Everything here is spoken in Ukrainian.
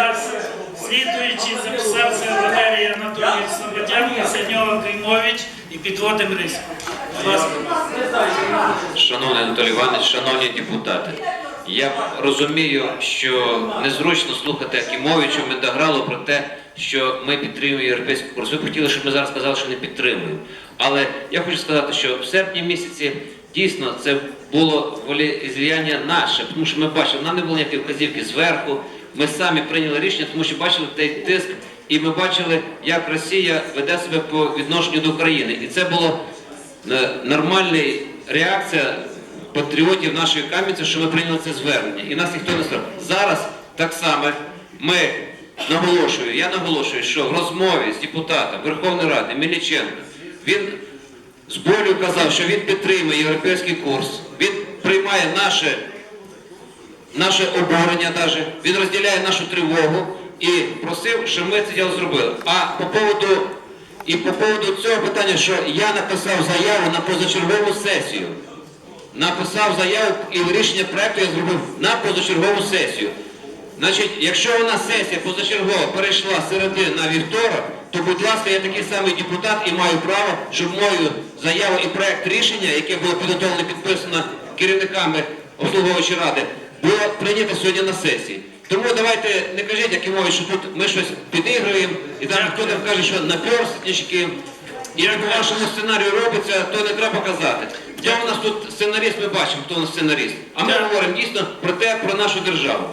нас слідуючий записався Валерій Анатолій Слободян, після нього і підводимо риску. Шановний Анатолій Іванович, шановні депутати, я розумію, що незручно слухати Акімовичу Медагралу про те, що ми підтримуємо європейський курс. Ви хотіли, щоб ми зараз сказали, що не підтримуємо. Але я хочу сказати, що в серпні місяці дійсно це було волеізліяння наше, тому що ми бачили, нам не було ніякої вказівки зверху. Ми самі прийняли рішення, тому що бачили той тиск, і ми бачили, як Росія веде себе по відношенню до України. І це було е, нормальна реакція патріотів нашої Кам'янці, що ми прийняли це звернення. І нас ніхто не сказав. Зараз так само ми наголошую, я наголошую, що в розмові з депутатом Верховної Ради Міліченко він з болю казав, що він підтримує європейський курс, він приймає наше наше обурення даже, він розділяє нашу тривогу і просив, щоб ми це діло зробили. А по поводу, і по поводу цього питання, що я написав заяву на позачергову сесію. Написав заяву і рішення проекту я зробив на позачергову сесію. Значить, якщо нас сесія позачергова перейшла з середи на вівторок, то, будь ласка, я такий самий депутат і маю право, щоб мою заяву і проект рішення, яке було підготовлено і підписано керівниками обслуговуючої ради, було прийнято сьогодні на сесії. Тому давайте не кажіть, Якимович, що тут ми щось підігруємо, і там хто там каже, що наперстнички. І як у вашому сценарію робиться, то не треба казати. Хто у нас тут сценаріст, ми бачимо, хто у нас сценаріст. А ми говоримо дійсно про те, про нашу державу.